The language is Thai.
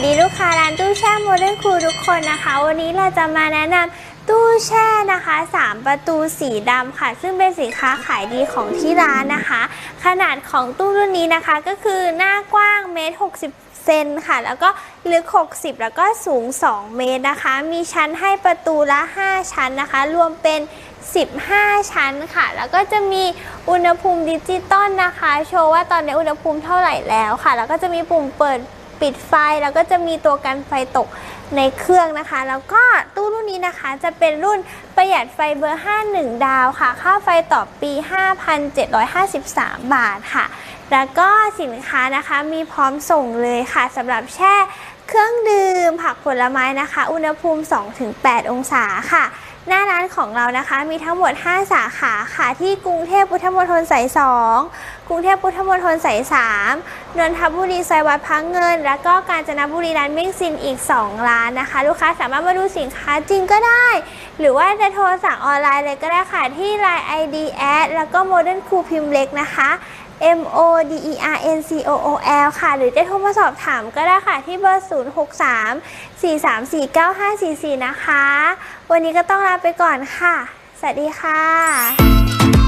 วัสดีลูกค้าร้านตู้แช่โมเดิร์นคูทุกคนนะคะ วันนี้เราจะมาแนะนำตู้แช่นะคะ 3 ประตูสีดำค่ะ ซึ่งเป็นสินค้าขายดีของที่ร้านนะคะ ขนาดของตู้รุ่นนี้นะคะก็คือหน้ากว้างเมตร60เซนค่ะแล้วก็ลึก 60 แล้วก็สูง 2 เมตรนะคะ มีชั้นให้ประตูละ 5 ชั้นนะคะ รวมเป็น 15 ชั้นค่ะ แล้วก็จะมีอุณหภูมิดิจิตอลนะคะ โชว์ว่าตอนนี้อุณหภูมิเท่าไหร่แล้วค่ะ แล้วก็จะมีปุ่มเปิด ปิดไฟแล้วก็จะมีตัวกันไฟตกในเครื่องนะคะ แล้วก็ตู้รุ่นนี้นะคะจะเป็นรุ่นประหยัดไฟเบอร์ 51 ดาวค่ะ ค่าไฟต่อปี 5,753 บาทค่ะ แล้วก็สินค้านะคะมีพร้อมส่งเลยค่ะสำหรับแช่เครื่องดื่มผักผลไม้นะคะ อุณหภูมิ 2-8 องศาค่ะ หน้าร้านของเรานะคะมีทั้งหมด 5 สาขาค่ะ ที่กรุงเทพพุทธมณฑลสาย 2 กรุงเทพพุทธมณฑลสาย 3 นนทบุรีซอยวัดพังเงิน แล้วก็กาญจนบุรีร้านมิ่งซินอีก 2 ร้านนะคะ ลูกค้าสามารถมาดูสินค้าจริงก็ได้ หรือว่าจะโทรสั่งออนไลน์เลยก็ได้ค่ะที่ Line ID ad แล้วก็ Modern Cool พิมพ์เล็กนะคะ M O D E R N C O O L ค่ะ หรือจะโทรมาสอบถามก็ได้ค่ะ ที่เบอร์ 0 6 3 4 3 4 9 5 4 4 นะคะ วันนี้ก็ต้องลาไปก่อนค่ะ สวัสดีค่ะ